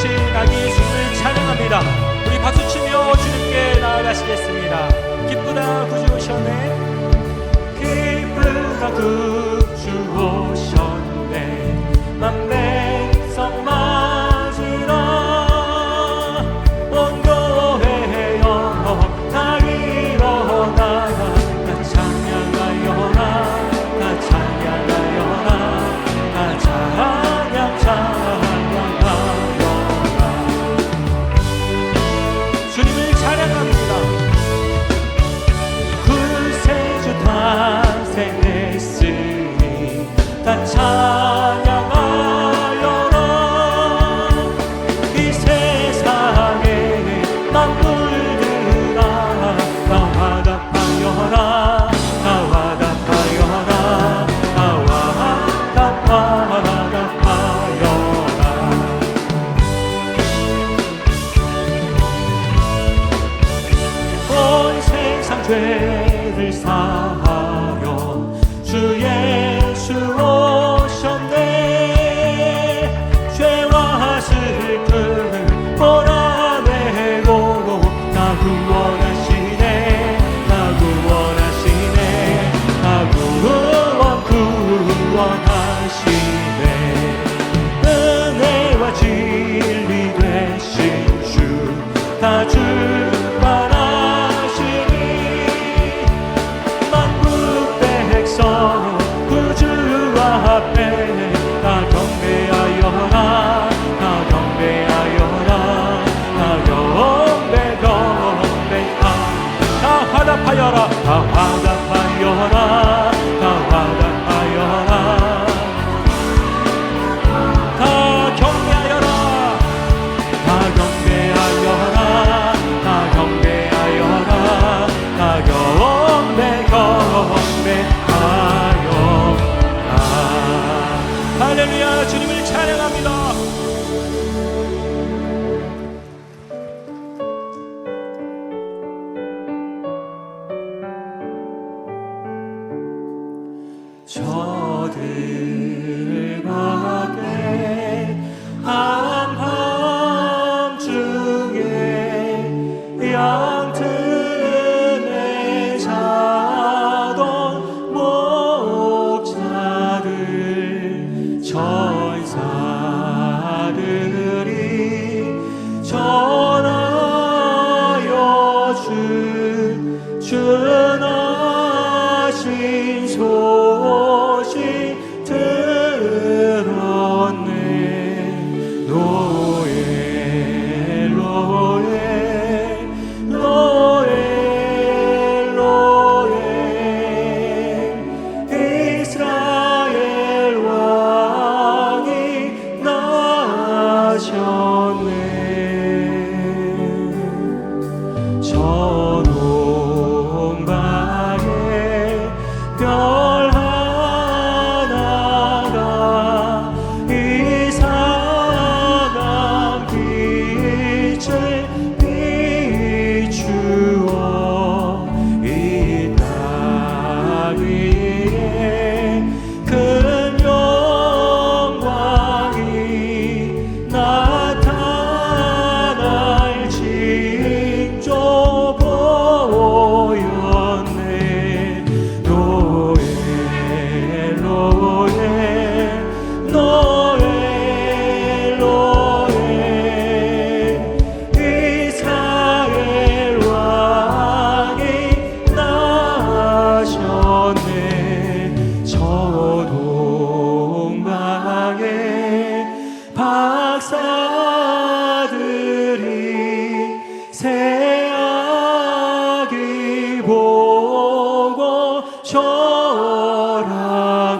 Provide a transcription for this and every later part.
신나게 주님을 찬양합니다. 우리 박수치며 주님께 나아가시겠습니다. 기쁘다 구주 오셨네. 기쁘다 구주 오셨네. 만배 죄를 사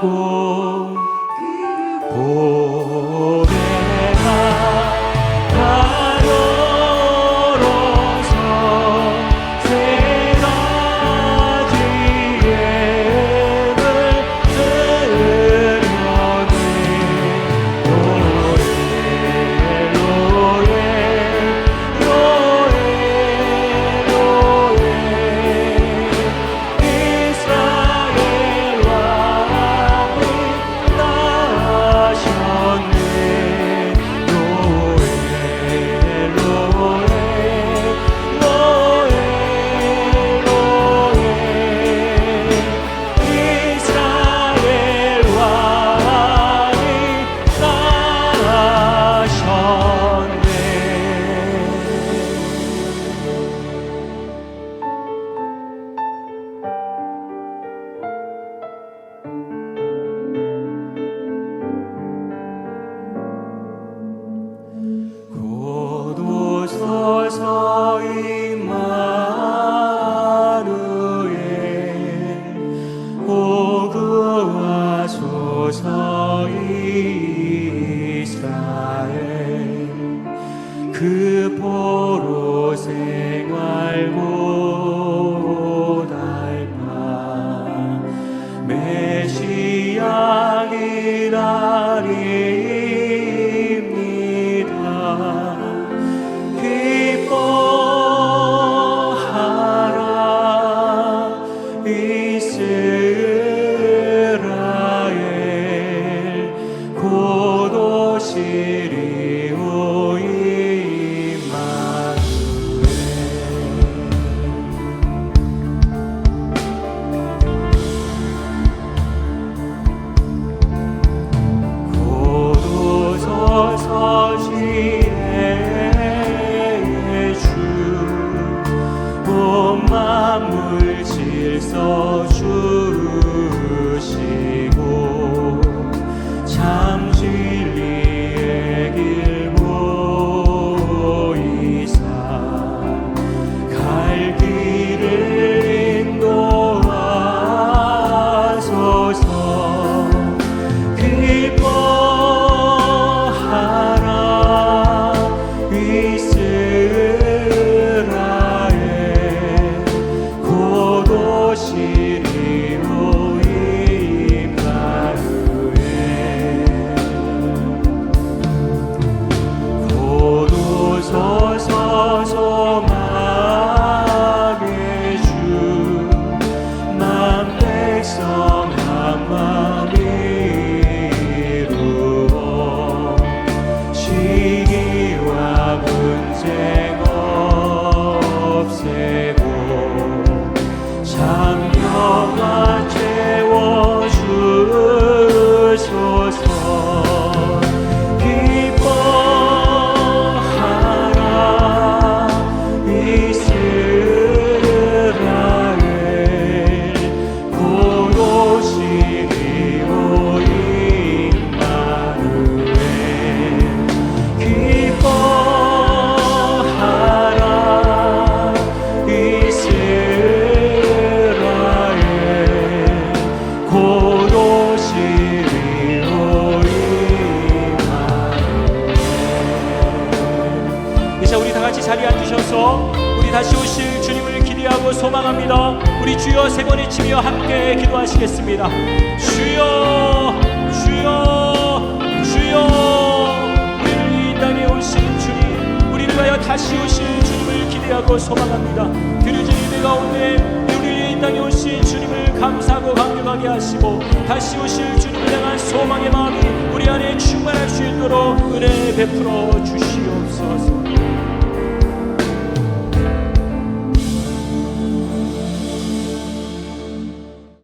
하고 I woe. 시기와 분쟁 없애고 참 기대하고 소망합니다. 우리 주여 세 번에 치며 함께 기도하시겠습니다. 주여, 주여, 주여, 우리를 이 땅에 오신 주님, 우리를 위하여 다시 오실 주님을 기대하고 소망합니다. 드루진 예배 가운데 땅에 오신 주님을 감사하고 감격하게 하시고 다시 오실 주님을 향한 소망의 마음이 우리 안에 충만할 수 있도록 은혜 베풀어 주시옵소서.